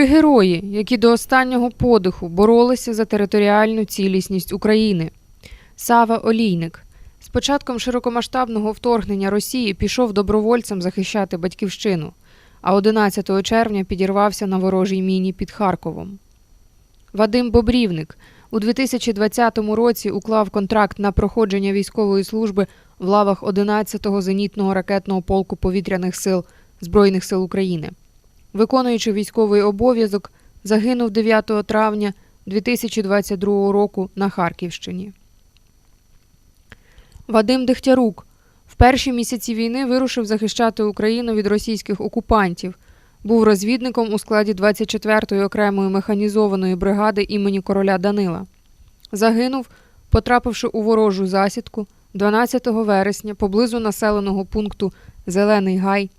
Три герої, які до останнього подиху боролися за територіальну цілісність України. Сава Олійник з початком широкомасштабного вторгнення Росії пішов добровольцем захищати батьківщину, а 11 червня підірвався на ворожій міні під Харковом. Вадим Бобрівник у 2020 році уклав контракт на проходження військової служби в лавах 11-го зенітного ракетного полку повітряних сил Збройних сил України. Виконуючи військовий обов'язок, загинув 9 травня 2022 року на Харківщині. Вадим Дегтярук в перші місяці війни вирушив захищати Україну від російських окупантів. Був розвідником у складі 24-ї окремої механізованої бригади імені короля Данила. Загинув, потрапивши у ворожу засідку 12 вересня поблизу населеного пункту Зелений Гай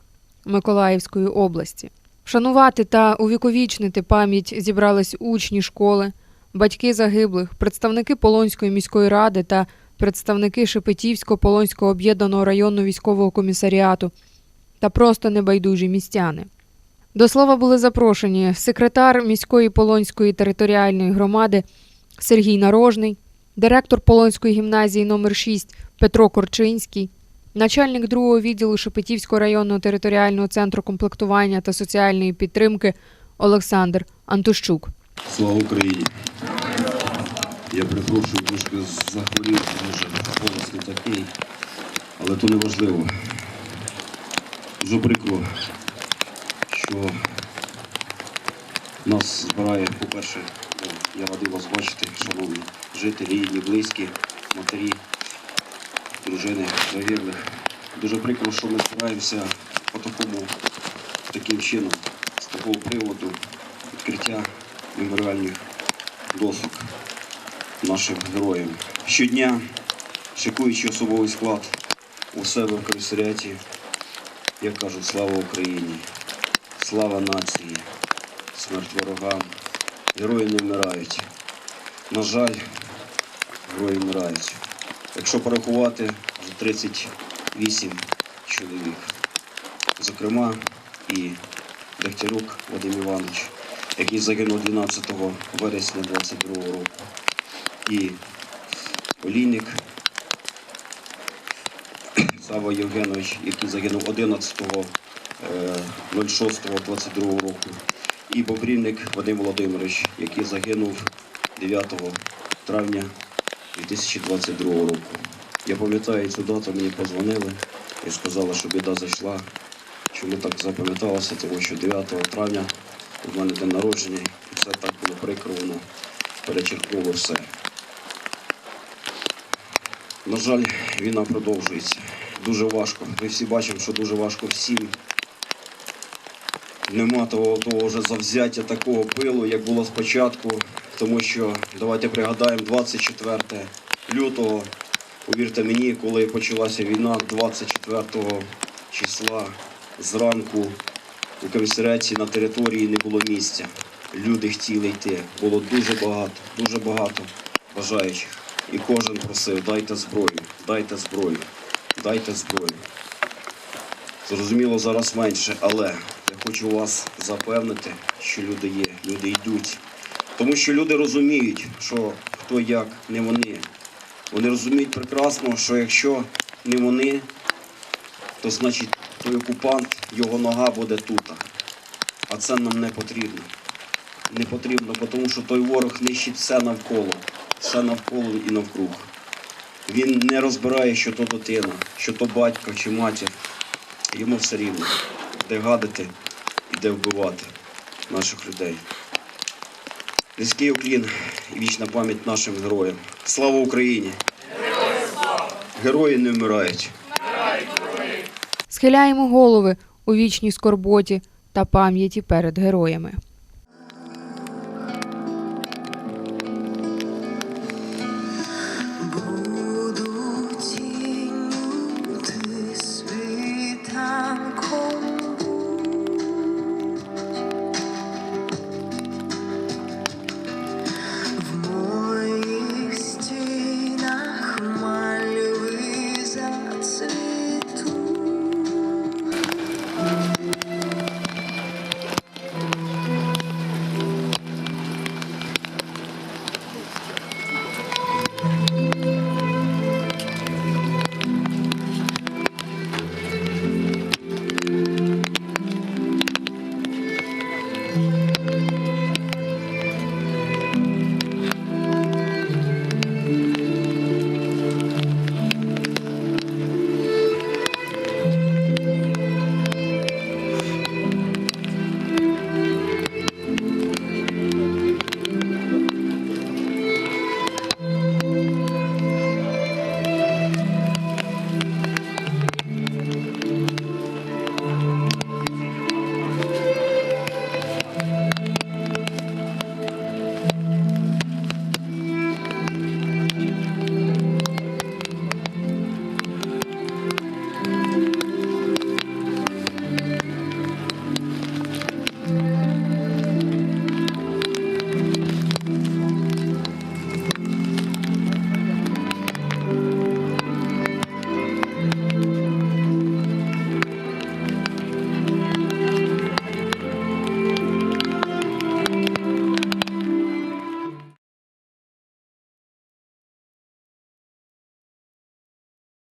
Миколаївської області. Вшанувати та увіковічнити пам'ять зібрались учні школи, батьки загиблих, представники Полонської міської ради та представники Шепетівсько-Полонського об'єднаного районного військового комісаріату та просто небайдужі містяни. До слова були запрошені секретар міської Полонської територіальної громади Сергій Нарожний, директор Полонської гімназії номер 6 Петро Корчинський, начальник другого відділу Шепетівського районного територіального центру комплектування та соціальної підтримки Олександр Антощук. Слава Україні! Я перепрошую, трошки захворів, може голос не такий, але то не важливо. Дуже прикро, що нас збирає, по-перше, ну, я радий вас бачити, шановні жителі, рідні, близькі, матері, дружини, загиблих. Дуже прикро, що ми збираємося по такому, таким чином, з такого приводу відкриття меморіальних досок нашим героям. Щодня, шикуючи особовий склад у себе в комісаріаті, я кажу слава Україні, слава нації, смерть ворогам. Герої не вмирають. На жаль, герої вмирають. Якщо порахувати, вже 38 чоловік. Зокрема, і Дегтярук Вадим Іванович, який загинув 12 вересня 22 року. І Олійник Сава Євгенович, який загинув 11.06.22 року. І Бобрівник Вадим Володимирович, який загинув 9 травня 2022 року. Я пам'ятаю цю дату, мені позвонили і сказали, що біда зайшла. Чому так запам'яталося? Тому що 9 травня у мене день народження, і все так було прикро, воно перечеркнуло все. На жаль, війна продовжується. Дуже важко. Ми всі бачимо, що дуже важко всім. Нема того, того вже завзяття такого пилу, як було спочатку. Тому що давайте пригадаємо 24 лютого. Повірте мені, коли почалася війна 24 числа зранку у комісаріаті на території не було місця. Люди хотіли йти. Було дуже багато, дуже багато бажаючих. І кожен просив, дайте зброю, дайте зброю, дайте зброю. Зрозуміло, зараз менше, але хочу вас запевнити, що люди є, люди йдуть. Тому що люди розуміють, що хто як, не вони. Вони розуміють прекрасно, що якщо не вони, то значить той окупант, його нога буде тут. А це нам не потрібно. Не потрібно, тому що той ворог нищить все навколо, все навколо і навкруг. Він не розбирає, що то дитина, що то батько чи матір. Йому все рівно, де гадити де вбивати наших людей. Низький уклін і вічна пам'ять нашим героям. Слава Україні! Герої не вмирають. Схиляємо голови у вічній скорботі та пам'яті перед героями.